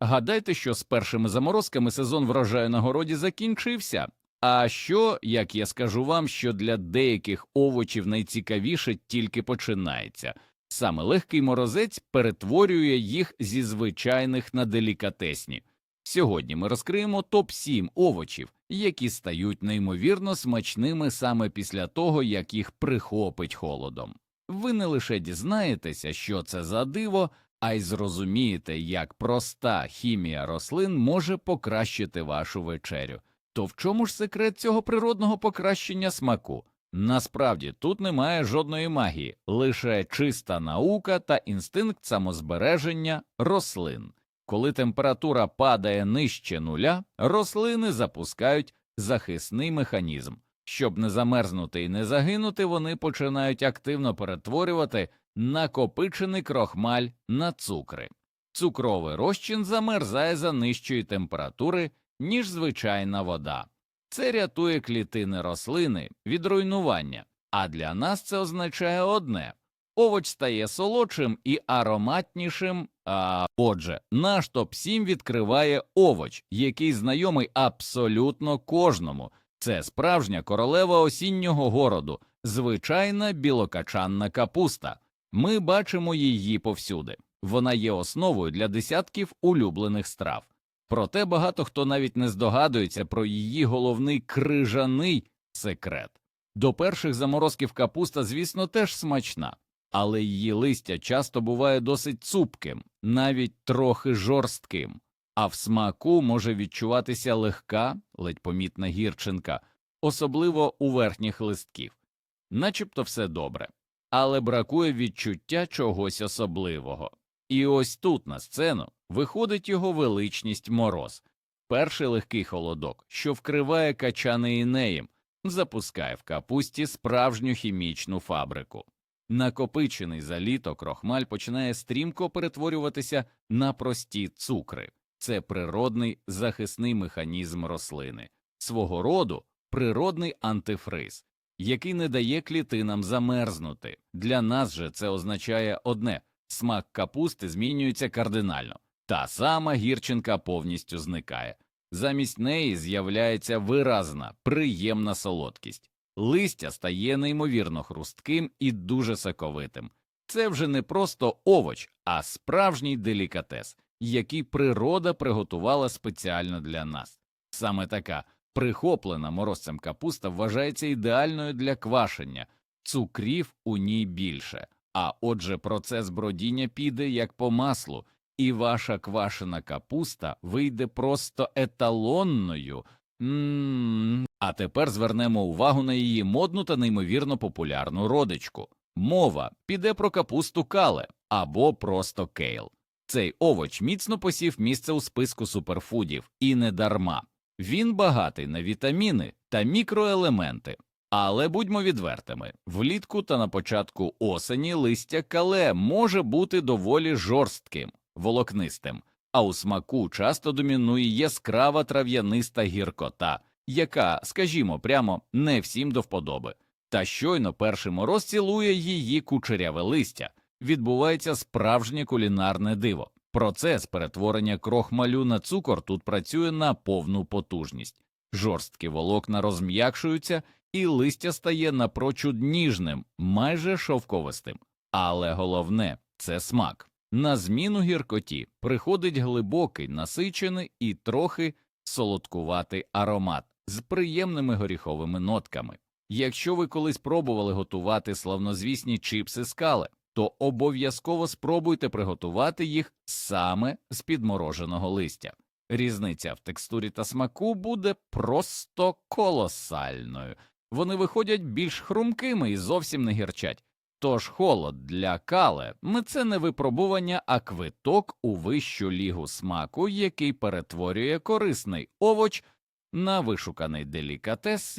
Гадайте, що з першими заморозками сезон врожаю на городі закінчився. А що, як я скажу вам, що для деяких овочів найцікавіше тільки починається. Саме легкий морозець перетворює їх зі звичайних на делікатесні. Сьогодні ми розкриємо топ-7 овочів, які стають неймовірно смачними саме після того, як їх прихопить холодом. Ви не лише дізнаєтеся, що це за диво, а й зрозумієте, як проста хімія рослин може покращити вашу вечерю. То в чому ж секрет цього природного покращення смаку? Насправді тут немає жодної магії, лише чиста наука та інстинкт самозбереження рослин. Коли температура падає нижче нуля, рослини запускають захисний механізм. Щоб не замерзнути і не загинути, вони починають активно перетворювати накопичений крохмаль на цукри. Цукровий розчин замерзає за нижчої температури, ніж звичайна вода. Це рятує клітини рослини від руйнування, а для нас це означає одне овоч стає солодшим і ароматнішим. А отже, наш топ 7 відкриває овоч, який знайомий абсолютно кожному. Це справжня королева осіннього городу, звичайна білокачанна капуста. Ми бачимо її повсюди. Вона є основою для десятків улюблених страв. Проте багато хто навіть не здогадується про її головний крижаний секрет. До перших заморозків капуста, звісно, теж смачна, але її листя часто буває досить цупким, навіть трохи жорстким, а в смаку може відчуватися легка, ледь помітна гірчинка, особливо у верхніх листків. Начебто все добре, але бракує відчуття чогось особливого. І ось тут на сцену виходить його величність мороз, перший легкий холодок, що вкриває качани інеєм, запускає в капусті справжню хімічну фабрику. Накопичений за літо крохмаль починає стрімко перетворюватися на прості цукри. Це природний захисний механізм рослини, свого роду природний антифриз, який не дає клітинам замерзнути. Для нас же це означає одне смак капусти змінюється кардинально, та сама гірчинка повністю зникає. Замість неї з'являється виразна, приємна солодкість. Листя стає неймовірно хрустким і дуже соковитим. Це вже не просто овоч, а справжній делікатес, який природа приготувала спеціально для нас. Саме така прихоплена морозцем капуста вважається ідеальною для квашення, цукрів у ній більше, а отже, процес бродіння піде як по маслу, і ваша квашена капуста вийде просто еталонною. А тепер звернемо увагу на її модну та неймовірно популярну родичку. Мова піде про капусту кале або просто кейл. Цей овоч міцно посів місце у списку суперфудів і не дарма. Він багатий на вітаміни та мікроелементи. Але будьмо відвертими, влітку та на початку осені листя кале може бути доволі жорстким, волокнистим, а у смаку часто домінує яскрава трав'яниста гіркота, яка, скажімо прямо, не всім до вподоби. Та щойно перший мороз цілує її кучеряве листя, відбувається справжнє кулінарне диво. Процес перетворення крохмалю на цукор тут працює на повну потужність. Жорсткі волокна розм'якшуються, і листя стає напрочуд ніжним, майже шовковистим. Але головне це смак. На зміну гіркоті приходить глибокий, насичений і трохи солодкуватий аромат з приємними горіховими нотками. Якщо ви колись пробували готувати славнозвісні чіпси скале, то обов'язково спробуйте приготувати їх саме з підмороженого листя. Різниця в текстурі та смаку буде просто колосальною. Вони виходять більш хрумкими і зовсім не гірчать. Тож холод для кале це не випробування, а квиток у вищу лігу смаку, який перетворює корисний овоч на вишуканий делікатес.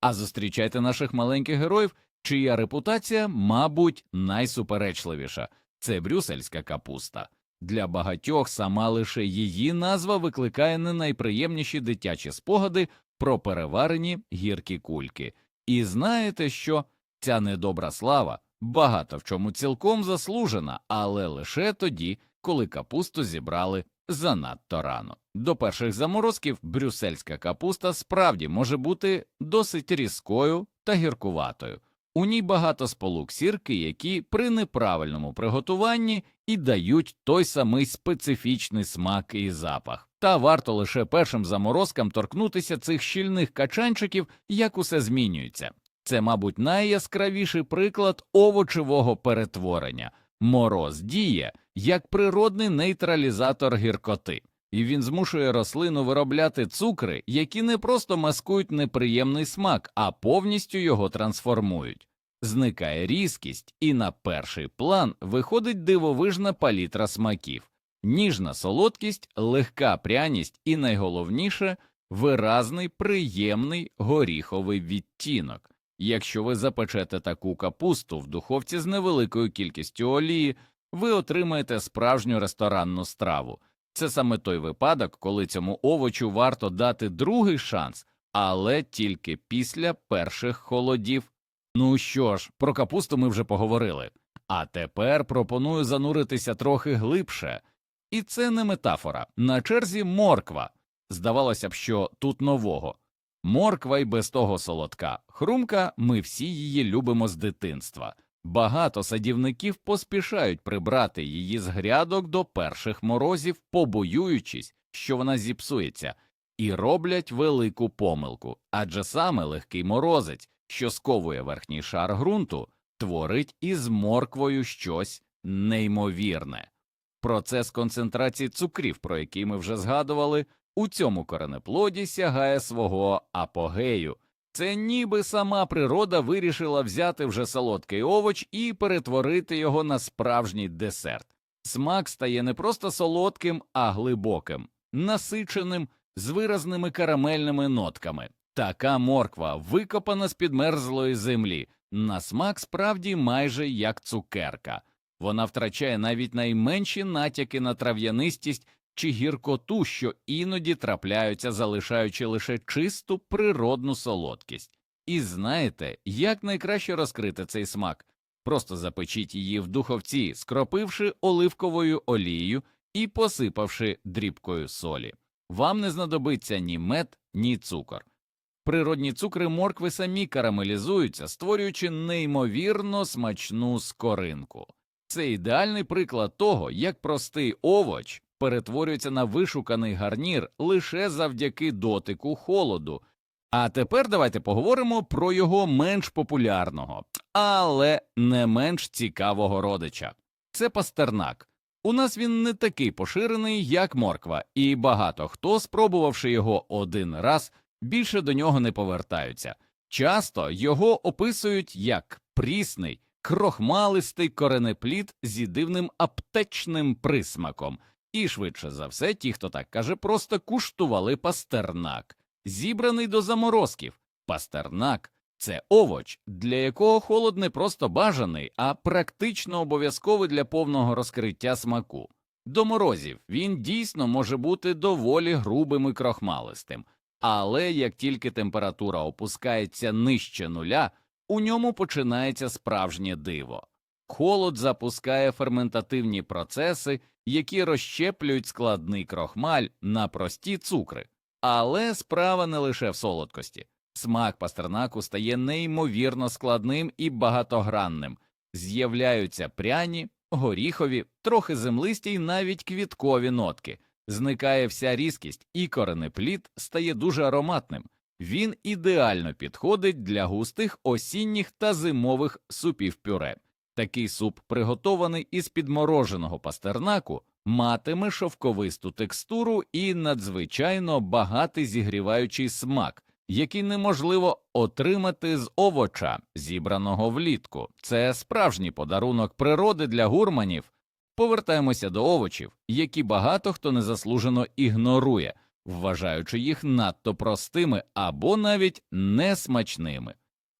А зустрічайте наших маленьких героїв, чия репутація, мабуть, найсуперечливіша це брюссельська капуста. Для багатьох сама лише її назва викликає не найприємніші дитячі спогади про переварені гіркі кульки. І знаєте що? Ця недобра слава багато в чому цілком заслужена, але лише тоді, коли капусту зібрали занадто рано. До перших заморозків брюссельська капуста справді може бути досить різкою та гіркуватою. У ній багато сполук сірки, які при неправильному приготуванні і дають той самий специфічний смак і запах. Та варто лише першим заморозкам торкнутися цих щільних качанчиків, як усе змінюється. Це, мабуть, найяскравіший приклад овочевого перетворення. Мороз діє як природний нейтралізатор гіркоти, і він змушує рослину виробляти цукри, які не просто маскують неприємний смак, а повністю його трансформують. Зникає різкість, і на перший план виходить дивовижна палітра смаків, ніжна солодкість, легка пряність і найголовніше виразний приємний горіховий відтінок. Якщо ви запечете таку капусту в духовці з невеликою кількістю олії, ви отримаєте справжню ресторанну страву. Це саме той випадок, коли цьому овочу варто дати другий шанс, але тільки після перших холодів. Ну що ж, про капусту ми вже поговорили. А тепер пропоную зануритися трохи глибше. І це не метафора. На черзі морква. Здавалося б, що тут нового. Морква й без того солодка. Хрумка, ми всі її любимо з дитинства. Багато садівників поспішають прибрати її з грядок до перших морозів, побоюючись, що вона зіпсується, і роблять велику помилку, адже саме легкий морозець, що сковує верхній шар ґрунту, творить із морквою щось неймовірне. Процес концентрації цукрів, про який ми вже згадували, у цьому коренеплоді сягає свого апогею. Це ніби сама природа вирішила взяти вже солодкий овоч і перетворити його на справжній десерт. Смак стає не просто солодким, а глибоким, насиченим, з виразними карамельними нотками. Така морква, викопана з підмерзлої землі, на смак справді майже як цукерка. Вона втрачає навіть найменші натяки на трав'янистість чи гіркоту, що іноді трапляються, залишаючи лише чисту природну солодкість. І знаєте, як найкраще розкрити цей смак? Просто запечіть її в духовці, скропивши оливковою олією і посипавши дрібкою солі. Вам не знадобиться ні мед, ні цукор. Природні цукри моркви самі карамелізуються, створюючи неймовірно смачну скоринку. Це ідеальний приклад того, як простий овоч перетворюється на вишуканий гарнір лише завдяки дотику холоду. А тепер давайте поговоримо про його менш популярного, але не менш цікавого родича. Це пастернак. У нас він не такий поширений, як морква, і багато хто, спробувавши його один раз, більше до нього не повертаються. Часто його описують як прісний, крохмалистий коренеплід зі дивним аптечним присмаком, і швидше за все, ті, хто так каже, просто куштували пастернак, зібраний до заморозків. Пастернак це овоч, для якого холод не просто бажаний, а практично обов'язковий для повного розкриття смаку. До морозів він дійсно може бути доволі грубим і крохмалистим, але як тільки температура опускається нижче нуля, у ньому починається справжнє диво. Холод запускає ферментативні процеси, які розщеплюють складний крохмаль на прості цукри. Але справа не лише в солодкості. Смак пастернаку стає неймовірно складним і багатогранним, з'являються пряні, горіхові, трохи землисті й навіть квіткові нотки, зникає вся різкість, і коренеплід стає дуже ароматним. Він ідеально підходить для густих осінніх та зимових супів пюре. Такий суп, приготований із підмороженого пастернаку, матиме шовковисту текстуру і надзвичайно багатий зігріваючий смак, який неможливо отримати з овоча, зібраного влітку. Це справжній подарунок природи для гурманів. Повертаємося до овочів, які багато хто незаслужено ігнорує, вважаючи їх надто простими або навіть несмачними.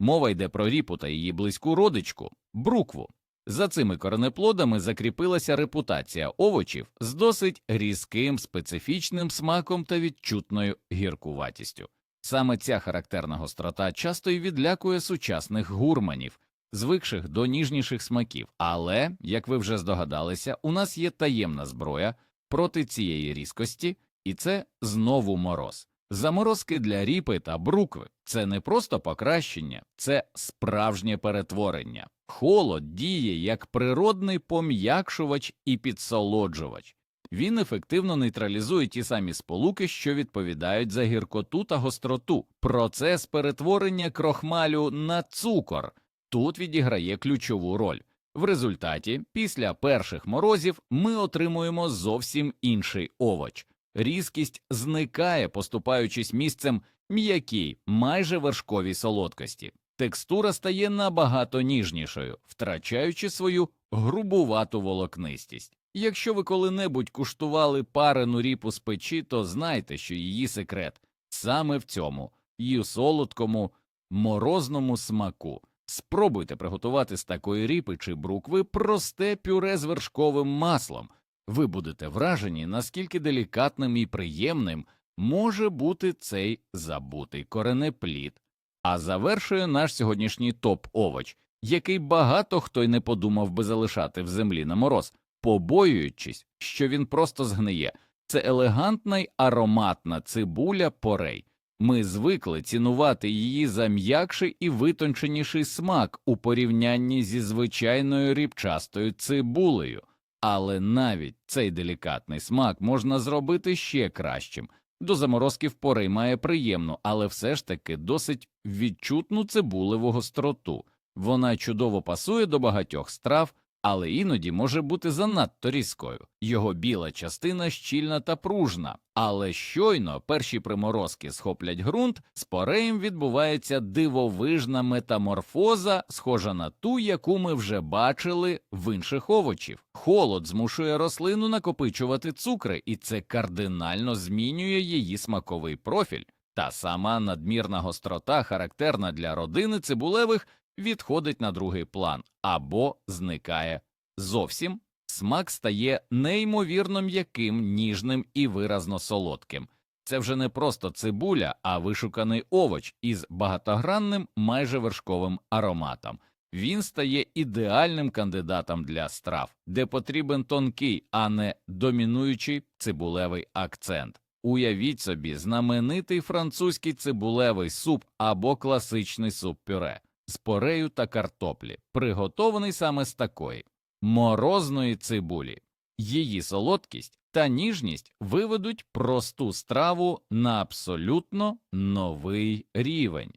Мова йде про ріпу та її близьку родичку брукву. За цими коренеплодами закріпилася репутація овочів з досить різким специфічним смаком та відчутною гіркуватістю. Саме ця характерна гострота часто й відлякує сучасних гурманів, звикших до ніжніших смаків. Але, як ви вже здогадалися, у нас є таємна зброя, проти цієї різкості, і це знову мороз. Заморозки для ріпи та брукви це не просто покращення, це справжнє перетворення. Холод діє як природний пом'якшувач і підсолоджувач. Він ефективно нейтралізує ті самі сполуки, що відповідають за гіркоту та гостроту. Процес перетворення крохмалю на цукор тут відіграє ключову роль. В результаті, після перших морозів, ми отримуємо зовсім інший овоч. Різкість зникає, поступаючись місцем м'якій, майже вершковій солодкості. Текстура стає набагато ніжнішою, втрачаючи свою грубувату волокнистість. Якщо ви коли-небудь куштували парену ріпу з печі, то знайте, що її секрет саме в цьому, її солодкому, морозному смаку. Спробуйте приготувати з такої ріпи чи брукви просте пюре з вершковим маслом. Ви будете вражені, наскільки делікатним і приємним може бути цей забутий коренеплід. А завершує наш сьогоднішній топ овоч, який багато хто й не подумав би залишати в землі на мороз, побоюючись, що він просто згниє. Це елегантна й ароматна цибуля порей. Ми звикли цінувати її за м'якший і витонченіший смак у порівнянні зі звичайною рібчастою цибулею, але навіть цей делікатний смак можна зробити ще кращим. До заморозки в порей має приємну, але все ж таки досить відчутну цибулеву гостроту. Вона чудово пасує до багатьох страв, але іноді може бути занадто різкою. Його біла частина щільна та пружна, але щойно перші приморозки схоплять ґрунт, з пореєм відбувається дивовижна метаморфоза, схожа на ту, яку ми вже бачили в інших овочів. Холод змушує рослину накопичувати цукри, і це кардинально змінює її смаковий профіль. Та сама надмірна гострота, характерна для родини цибулевих, відходить на другий план або зникає зовсім. Смак стає неймовірно м'яким, ніжним і виразно солодким. Це вже не просто цибуля, а вишуканий овоч із багатогранним майже вершковим ароматом. Він стає ідеальним кандидатом для страв, де потрібен тонкий, а не домінуючий цибулевий акцент. Уявіть собі знаменитий французький цибулевий суп або класичний суп пюре з порею та картоплі, приготований саме з такої морозної цибулі. Її солодкість та ніжність виведуть просту страву на абсолютно новий рівень.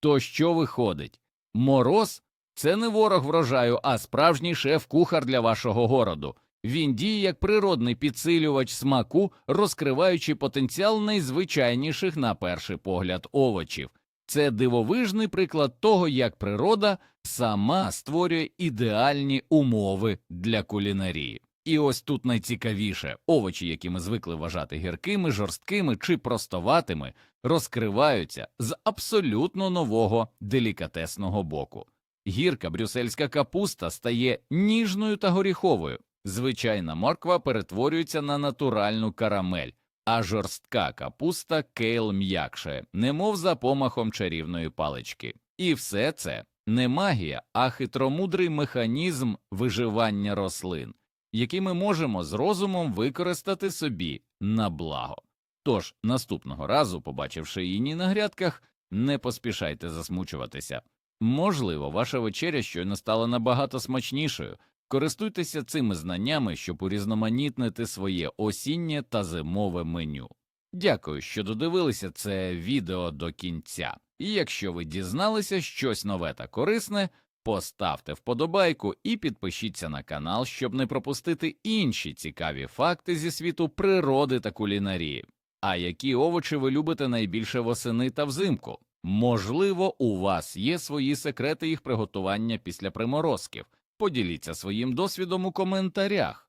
То що виходить? Мороз це не ворог врожаю, а справжній шеф-кухар для вашого городу. Він діє як природний підсилювач смаку, розкриваючи потенціал найзвичайніших на перший погляд овочів. Це дивовижний приклад того, як природа сама створює ідеальні умови для кулінарії. І ось тут найцікавіше овочі, які ми звикли вважати гіркими, жорсткими чи простоватими, розкриваються з абсолютно нового делікатесного боку. Гірка брюссельська капуста стає ніжною та горіховою, звичайна морква перетворюється на натуральну карамель, а жорстка капуста кейл м'якше, немов за помахом чарівної палички. І все це не магія, а хитромудрий механізм виживання рослин, який ми можемо з розумом використати собі на благо. Тож наступного разу, побачивши її на грядках, не поспішайте засмучуватися. Можливо, ваша вечеря щойно стала набагато смачнішою. Користуйтеся цими знаннями, щоб урізноманітнити своє осіннє та зимове меню. Дякую, що додивилися це відео до кінця. І якщо ви дізналися щось нове та корисне, поставте вподобайку і підпишіться на канал, щоб не пропустити інші цікаві факти зі світу природи та кулінарії. А які овочі ви любите найбільше восени та взимку? Можливо, у вас є свої секрети їх приготування після приморозків. Поділіться своїм досвідом у коментарях.